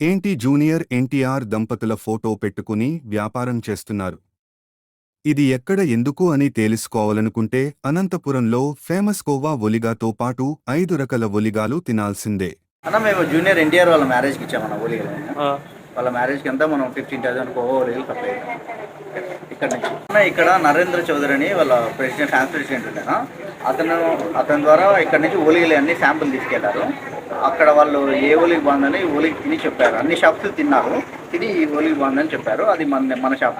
ఏంటి జూనియర్ ఎన్టీఆర్ దంపతుల ఫోటో పెట్టుకుని వ్యాపారం చేస్తున్నారు? ఇది ఎక్కడ ఎందుకు అని తెలుసుకోవాలనుకుంటే అనంతపురంలో ఫేమస్ కోవా ఒలిగాతో పాటు ఐదు రకాల ఒలిగాలు తినాల్సిందే. అన్న మేము జూనియర్ ఎన్టీఆర్ వాళ్ళ మ్యారేజ్కి ఇచ్చామన్న ఓలిగలు ఆ, వాళ్ళ మ్యారేజ్కి అంతా మనం ఫిఫ్టీన్ థౌసండ్ కోవా చేసాం ఇక్కడ నుంచి. అన్న ఇక్కడ నరేంద్ర చౌదరి అని వాళ్ళ ప్రెసిడెంట్ ఫ్యాన్స్ ప్రెసిడెంట్ ఉండేనా అతను అతని ద్వారా ఇక్కడ నుంచి ఓలిగలు అన్ని శాంపుల్ తీసుకెళ్ళారు. అక్కడ వాళ్ళు ఏ ఓలిగి బాగుందని ఓలిగి తిని చెప్పారు. అన్ని షాప్స్ తిన్నారు. తిని ఈ ఓలిగి బాగుందని చెప్పారు. అది మన మన షాప్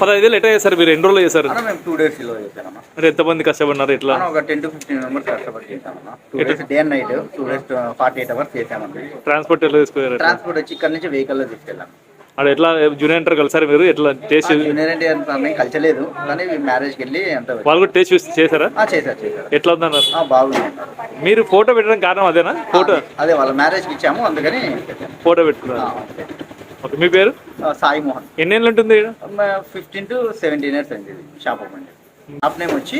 పదహైదు వేలు ఎట్లా చేశారు మీరు ఎన్ని రోజులు చేశారు? మేము టూ డేస్లో చేశామన్న. మరి ఎంతమంది కష్టపడినారు మనం ఒక టెన్ టు ఫిఫ్టీన్ మెంబర్స్ కష్టపడి చేశామన్న. Two days day and night two days forty eight hours చేశామండి ట్రాన్స్పోర్ట్ ఎట్లా తీసుకుపోయారు? ట్రాన్స్పోర్ట్ వచ్చి ఇక్కడ నుంచి వెహికల్లో తీసుకెళ్ళాం. అక్కడ ఎట్లా జూనియర్ ఇంటర్ కలిసారు మీరు? ఎట్లా టేస్ట్ జూనియర్ ఎన్టీఆర్ అన్నీ కలిసలేదు కానీ మ్యారేజ్కి వెళ్ళి అంత వాళ్ళు కూడా టేస్ట్ చూసి చేశారా? చేశారు చేశారు. ఎట్లా ఉందన్నారు? ఆ, బాగుంది. మీరు ఫోటో పెట్టడం కారణం అదేనా? ఫోటో అదే వాళ్ళ మ్యారేజ్కి ఇచ్చాము అందుకని. ఫోటో పెట్టుకున్నారు. ఆ, ఓకే. మీ పేరు? సాయి మోహన్. ఎన్ని ఏళ్ళు ఉంటుంది? ఫిఫ్టీన్ టు సెవెంటీన్ ఇయర్స్ ఇది షాప్ ఓపెన్ షాప్ నేమ్ వచ్చి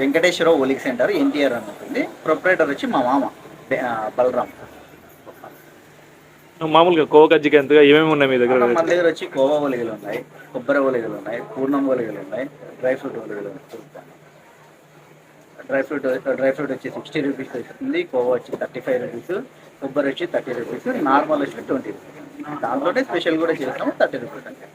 వెంకటేశ్వర ఓలిక్ సెంటర్ ఎన్టీఆర్ అని ఉంటుంది. ప్రొపరేటర్ వచ్చి మా మామ బలరామ్ మామూలుగా కోవ కజ్జికి ఎంతగా ఏమేమి ఉన్నాయి మీ దగ్గర? మన దగ్గర వచ్చి కోవా ఒలిగలు ఉన్నాయి కొబ్బరి ఒలిగలు ఉన్నాయి పూర్ణం ఒలిగలు ఉన్నాయి డ్రై ఫ్రూట్ ఒలిగలు ఉన్నాయి. డ్రై ఫ్రూట్ డ్రై ఫ్రూట్ వచ్చి సిక్స్టీ రూపీస్ వస్తుంది కోవా వచ్చి థర్టీ ఫైవ్ రూపీస్ కొబ్బరి వచ్చి థర్టీ రూపీస్ నార్మల్ వచ్చి ట్వంటీ రూపీస్. దాంతో స్పెషల్ కూడా చేస్తాము థర్టీ రూపీస్ అంటే